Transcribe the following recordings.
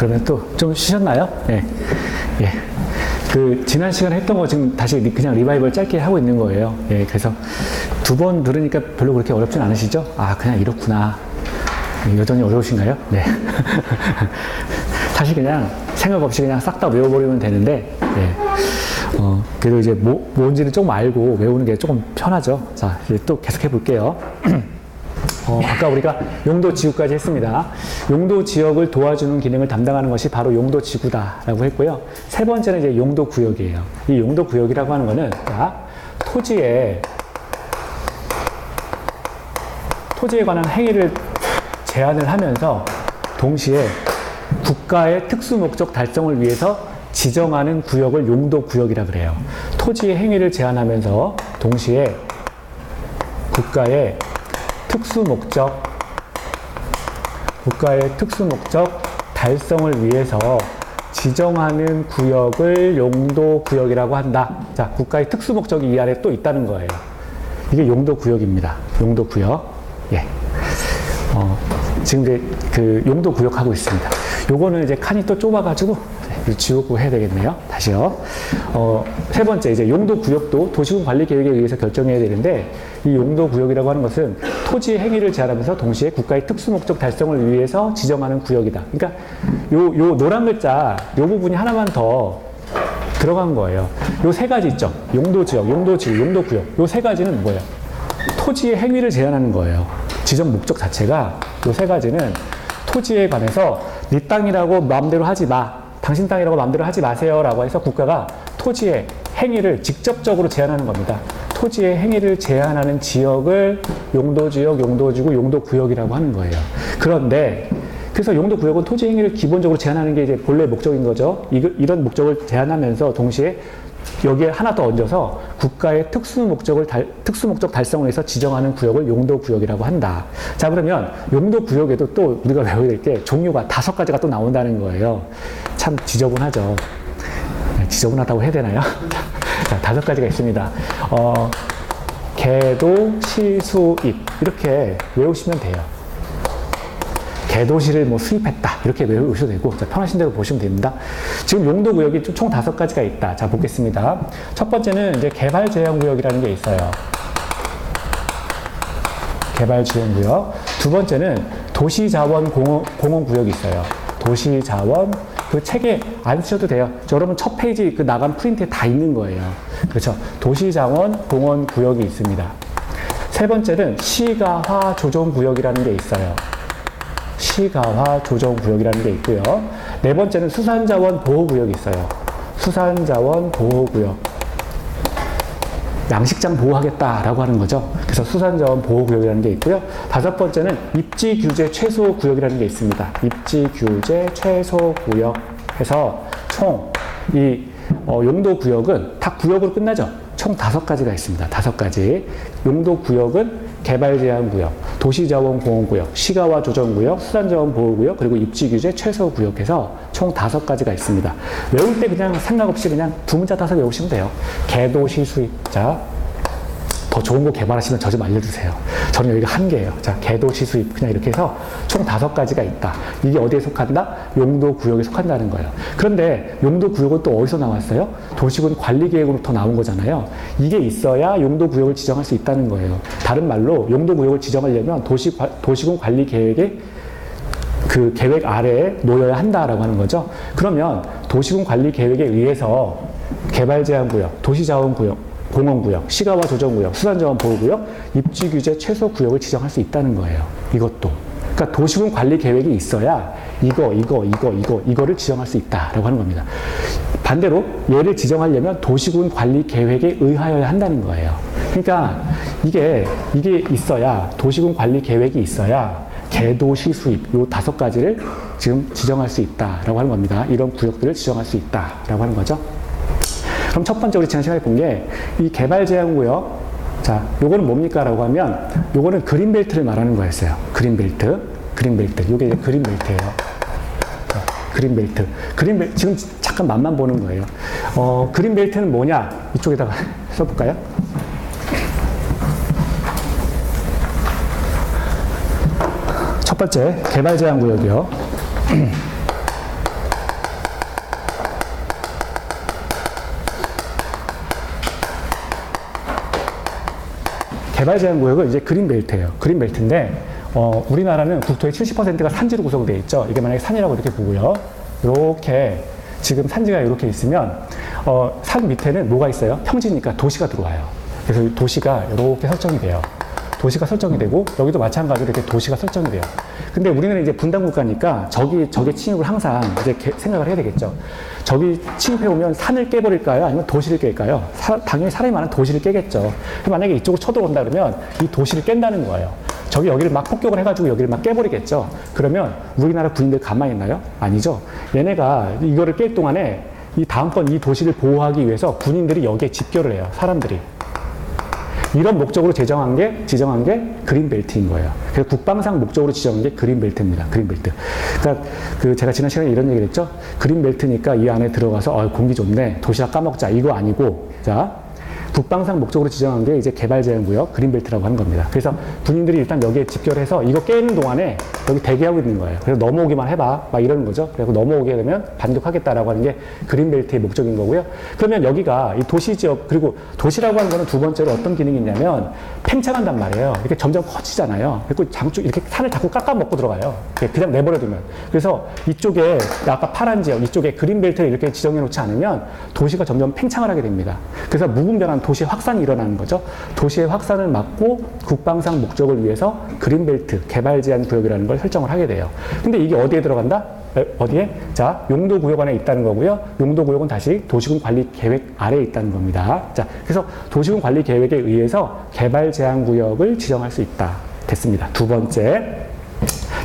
그러면 또 좀 쉬셨나요? 예. 예. 그, 지난 시간에 했던 거 지금 다시 리- 그냥 리바이벌 짧게 하고 있는 거예요. 예. 그래서 두 번 들으니까 별로 그렇게 어렵진 않으시죠? 아, 그냥 이렇구나. 여전히 어려우신가요? 네. 사실 그냥 생각 없이 그냥 싹 다 외워버리면 되는데, 예. 어, 그래도 이제 뭐, 뭔지는 조금 알고 외우는 게 조금 편하죠. 자, 이제 또 계속 해볼게요. 어, 아까 우리가 용도 지구까지 했습니다. 용도 지역을 도와주는 기능을 담당하는 것이 바로 용도 지구다라고 했고요. 세 번째는 이제 용도 구역이에요. 이 용도 구역이라고 하는 자, 토지에 토지에 관한 행위를 제한을 하면서 동시에 국가의 특수 목적 달성을 위해서 지정하는 구역을 용도 구역이라 그래요. 토지의 행위를 제한하면서 동시에 국가의 특수 목적 국가의 특수 목적 달성을 위해서 지정하는 구역을 용도 구역이라고 한다. 자, 국가의 특수 목적이 이 안에 또 있다는 거예요. 이게 용도 구역입니다. 용도 구역. 예. 어, 지금 이제 그 용도 구역 하고 있습니다. 요거는 이제 칸이 또 좁아가지고 지우고 해야 되겠네요. 다시요. 어, 세 번째, 이제 용도 구역도 도시군 관리 계획에 의해서 결정해야 되는데 이 용도 구역이라고 하는 것은 토지의 행위를 제한하면서 동시에 국가의 특수 목적 달성을 위해서 지정하는 구역이다. 그러니까 요, 요 노란 글자 요 부분이 하나만 더 들어간 거예요. 요 세 가지 있죠. 용도 지역, 용도 지구, 용도 구역. 요 세 가지는 뭐예요? 토지의 행위를 제한하는 거예요. 지정 목적 자체가 요세 가지는 토지에 관해서 네 땅이라고 마음대로 하지 마. 당신 땅이라고 마음대로 하지 마세요 라고 해서 국가가 토지의 행위를 직접적으로 제한하는 겁니다. 토지의 행위를 제한하는 지역을 용도지역, 용도지구, 용도구역이라고 하는 거예요. 그런데 그래서 용도 구역은 토지 행위를 기본적으로 제한하는 게 이제 본래 목적인 거죠. 이, 이런 목적을 제한하면서 동시에 여기에 하나 더 얹어서 국가의 특수 목적을 달, 특수 목적 달성을 위해서 지정하는 구역을 용도 구역이라고 한다. 자 그러면 용도 구역에도 또 우리가 외워야 될 게 종류가 다섯 가지가 또 나온다는 거예요. 참 지저분하죠. 네, 지저분하다고 해야 되나요? 자, 다섯 가지가 있습니다. 어, 개도, 시, 수, 입 이렇게 외우시면 돼요. 개도시를 뭐 수입했다 이렇게 외우셔도 되고 자, 편하신 대로 보시면 됩니다. 지금 용도 구역이 총 다섯 가지가 있다. 자 보겠습니다. 첫 번째는 이제 개발 제한 구역이라는 게 있어요. 개발 지원 구역. 두 번째는 도시 자원 공원, 공원 구역이 있어요. 도시 자원 그 책에 안 쓰셔도 돼요. 저 여러분 첫 페이지 그 나간 프린트에 다 있는 거예요. 그렇죠. 도시 자원 공원 구역이 있습니다. 세 번째는 시가화 조정 구역이라는 게 있어요. 시가화 조정 구역이라는 게 있고요. 네 번째는 수산자원 보호 구역이 있어요. 수산자원 보호 구역. 양식장 보호하겠다라고 하는 거죠. 그래서 수산자원 보호 구역이라는 게 있고요. 다섯 번째는 입지 규제 최소 구역이라는 게 있습니다. 입지 규제 최소 구역 해서 총 이 용도 구역은 다 구역으로 끝나죠. 총 다섯 가지가 있습니다. 다섯 가지. 용도 구역은 개발 제한 구역, 도시 자원 공원 구역, 시가와 조정 구역, 수산 자원 보호 구역, 그리고 입지 규제 최소 구역해서 총 다섯 가지가 있습니다. 외울 때 그냥 생각 없이 그냥 두 문자 따서 외우시면 돼요. 개도시 수입자. 더 좋은 거 개발하시면 저 좀 알려주세요. 저는 여기가 한계예요. 자, 개도시 수입. 그냥 이렇게 해서 총 다섯 가지가 있다. 이게 어디에 속한다? 용도 구역에 속한다는 거예요. 그런데 용도 구역은 또 어디서 나왔어요? 도시군 관리 계획으로부터 나온 거잖아요. 이게 있어야 용도 구역을 지정할 수 있다는 거예요. 다른 말로 용도 구역을 지정하려면 도시, 관- 도시군 관리 계획에 그 계획 아래에 놓여야 한다라고 하는 거죠. 그러면 도시군 관리 계획에 의해서 개발 제한 구역, 도시 자원 구역, 공원 구역, 시가와 조정 구역, 수산자원 보호 구역, 입지 규제 최소 구역을 지정할 수 있다는 거예요. 이것도. 그러니까 도시군 관리 계획이 있어야 이거, 이거, 이거, 이거, 이거를 지정할 수 있다라고 하는 겁니다. 반대로 얘를 지정하려면 도시군 관리 계획에 의하여야 한다는 거예요. 그러니까 이게 이게 있어야 도시군 관리 계획이 있어야 개도시 수입 요 다섯 가지를 지금 지정할 수 있다라고 하는 겁니다. 이런 구역들을 지정할 수 있다라고 하는 거죠. 그럼 첫 번째 우리 지난 시간에 본 게 이 개발 제한 구역 자, 요거는 뭡니까 라고 하면 요거는 그린벨트를 말하는 거였어요. 그린벨트. 그린벨트. 요게 이제 그린벨트예요. 자, 그린벨트. 그린벨트 지금 잠깐 맛만 보는 거예요. 어, 그린벨트는 뭐냐? 이쪽에다가 써 볼까요? 첫 번째 개발 제한 구역이요. 개발 제한 구역은 이제 그린 벨트예요. 그린 벨트인데 어, 우리나라는 국토의 70%가 산지로 구성되어 있죠. 이게 만약에 산이라고 이렇게 보고요. 이렇게 지금 산지가 이렇게 있으면 어, 산 밑에는 뭐가 있어요? 평지니까 도시가 들어와요. 그래서 이 도시가 이렇게 설정이 돼요. 도시가 설정이 되고 여기도 마찬가지로 이렇게 도시가 설정이 돼요. 근데 우리는 이제 분단 국가니까 저기 저기 침입을 항상 이제 개- 생각을 해야 되겠죠. 저기 침입해 오면 산을 깨버릴까요? 아니면 도시를 깰까요? 사- 당연히 사람이 많은 도시를 깨겠죠. 만약에 이쪽으로 쳐들어온다 그러면 이 도시를 깬다는 거예요. 저기 여기를 막 폭격을 해가지고 여기를 막 깨버리겠죠. 그러면 우리나라 군인들 가만히 있나요? 아니죠. 얘네가 이거를 깰 동안에 이 다음번 이 도시를 보호하기 위해서 군인들이 여기에 집결을 해요. 사람들이. 이런 목적으로 제정한 게 지정한 게 그린벨트인 거예요. 그래서 국방상 목적으로 지정한 게 그린벨트입니다. 그린벨트. 그러니까 그 제가 지난 시간에 이런 얘기를 했죠. 그린벨트니까 이 안에 들어가서 어, 공기 좋네. 도시락 까먹자. 이거 아니고 자 국방상 목적으로 지정한 게 이제 개발 제한 구역 그린벨트라고 하는 겁니다. 그래서 군인들이 일단 여기에 집결해서 이거 깨는 동안에 여기 대기하고 있는 거예요. 그래서 넘어오기만 해봐. 막 이러는 거죠. 그리고 넘어오게 되면 반격하겠다라고 하는 게 그린벨트의 목적인 거고요. 그러면 여기가 이 도시 지역 그리고 도시라고 하는 거는 두 번째로 어떤 기능이 있냐면 팽창한단 말이에요. 이렇게 점점 커지잖아요. 그리고 장쪽 이렇게 산을 자꾸 깎아 먹고 들어가요. 그냥 내버려두면. 그래서 이쪽에 아까 파란 지역 이쪽에 그린벨트를 이렇게 지정해 놓지 않으면 도시가 점점 팽창을 하게 됩니다. 그래서 무분별한 도시 확산이 일어나는 거죠. 도시의 확산을 막고 국방상 목적을 위해서 그린벨트 개발 제한 구역이라는 걸 설정을 하게 돼요. 근데 이게 어디에 들어간다? 에, 어디에? 자, 용도 구역 안에 있다는 거고요. 용도 구역은 다시 도시군 관리 계획 아래에 있다는 겁니다. 자, 그래서 도시군 관리 계획에 의해서 개발 제한 구역을 지정할 수 있다. 됐습니다. 두 번째.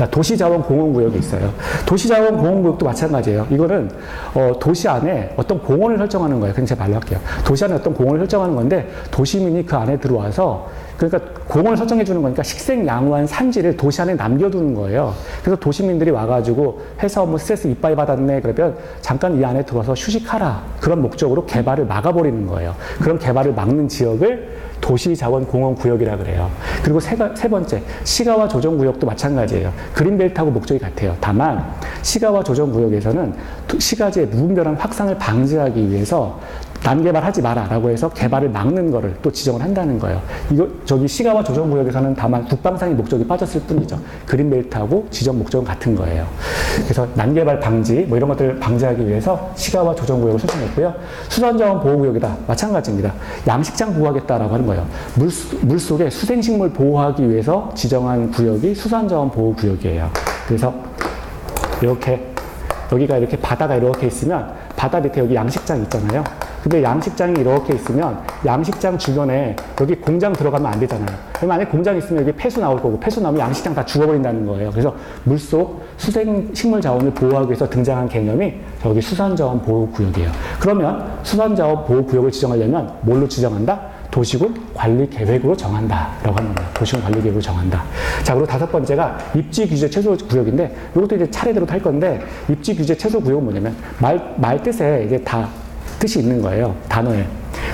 자, 도시자원공원구역이 있어요. 도시자원공원구역도 마찬가지예요. 이거는 어, 도시 안에 어떤 공원을 설정하는 거예요. 그냥 제가 말로 할게요. 도시 안에 어떤 공원을 설정하는 건데 도시민이 그 안에 들어와서 그러니까 공원을 설정해 주는 거니까 식생양후한 산지를 도시 안에 남겨두는 거예요. 그래서 도시민들이 와가지고 해서 뭐 스트레스 이빠이 받았네 그러면 잠깐 이 안에 들어와서 휴식하라 그런 목적으로 개발을 막아버리는 거예요. 그런 개발을 막는 지역을 도시자원공원 구역이라 그래요. 그리고 세, 가- 세 번째, 시가와 조정구역도 마찬가지예요. 그린벨트하고 목적이 같아요. 다만 시가와 조정구역에서는 도- 시가지의 무분별한 확산을 방지하기 위해서 난개발하지 마라라고 해서 개발을 막는 거를 또 지정을 한다는 거예요. 이거 저기 시가와 조정 구역에서는 다만 국방상의 목적이 빠졌을 뿐이죠. 그린벨트하고 지정 목적은 같은 거예요. 그래서 난개발 방지 뭐 이런 것들을 방지하기 위해서 시가와 조정 구역을 설정했고요. 수산자원 보호 구역이다 마찬가지입니다. 양식장 보호하겠다라고 하는 거예요. 물, 물 속에 수생식물 보호하기 위해서 지정한 구역이 수산자원 보호 구역이에요. 그래서 이렇게 여기가 이렇게 바다가 이렇게 있으면 바다 밑에 여기 양식장 있잖아요. 근데 양식장이 이렇게 있으면 양식장 주변에 여기 공장 들어가면 안 되잖아요. 안에 공장 있으면 여기 폐수 나올 거고 폐수 나오면 양식장 다 죽어버린다는 거예요. 그래서 물속 수생 식물 자원을 보호하기 위해서 등장한 개념이 저기 수산자원 보호구역이에요. 그러면 수산자원 보호구역을 지정하려면 뭘로 지정한다? 도시군 관리 계획으로 정한다 라고 하는 거예요. 도시군 관리 계획으로 정한다. 자, 그리고 다섯 번째가 입지 규제 최소 구역인데 이것도 이제 차례대로 탈 건데 입지 규제 최소 구역은 뭐냐면 말, 말 뜻에 이게 다 뜻이 있는 거예요. 단어에.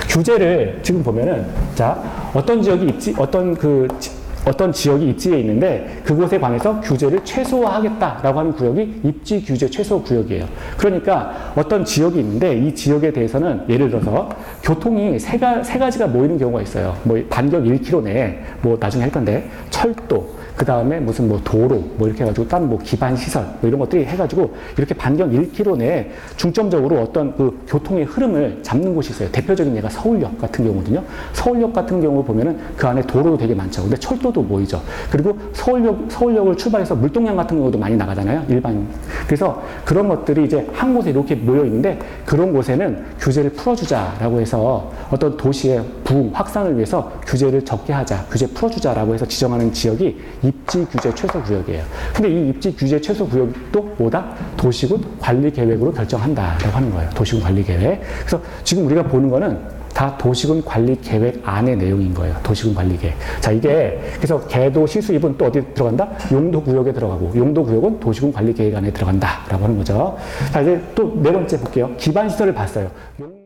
규제를 지금 보면은 자, 어떤 지역이 입지 어떤 그 지- 어떤 지역이 입지에 있는데 그곳에 관해서 규제를 최소화하겠다라고 하는 구역이 입지 규제 최소 구역이에요. 그러니까 어떤 지역이 있는데 이 지역에 대해서는 예를 들어서 교통이 세, 가, 세 가지가 모이는 경우가 있어요. 뭐 반경 1km 내에 뭐 나중에 할 건데 철도 그 다음에 무슨 뭐 도로 뭐 이렇게 해가지고 딴 뭐 기반 시설 뭐 이런 것들이 해가지고 이렇게 반경 1km 내에 중점적으로 어떤 그 교통의 흐름을 잡는 곳이 있어요. 대표적인 예가 서울역 같은 경우거든요. 서울역 같은 경우 보면은 그 안에 도로도 되게 많죠. 근데 철도도 모이죠. 그리고 서울역 서울역을 출발해서 물동량 같은 경우도 많이 나가잖아요. 일반. 그래서 그런 것들이 이제 한 곳에 이렇게 모여 있는데 그런 곳에는 규제를 풀어주자라고 해서 어떤 도시의 부흥 확산을 위해서 규제를 적게 하자, 규제 풀어주자라고 해서 지정하는 지역이 입지 규제 최소 구역이에요. 근데 이 입지 규제 최소 구역도 뭐다? 도시군 관리 계획으로 결정한다라고 하는 거예요. 도시군 관리 계획. 그래서 지금 우리가 보는 거는 다 도시군 관리 계획 안의 내용인 거예요. 도시군 관리 계획. 자, 이게 그래서 개도 시수입은 또 어디 들어간다? 용도 구역에 들어가고 용도 구역은 도시군 관리 계획 안에 들어간다라고 하는 거죠. 자, 이제 또 네 번째 볼게요. 기반 시설을 봤어요. 용-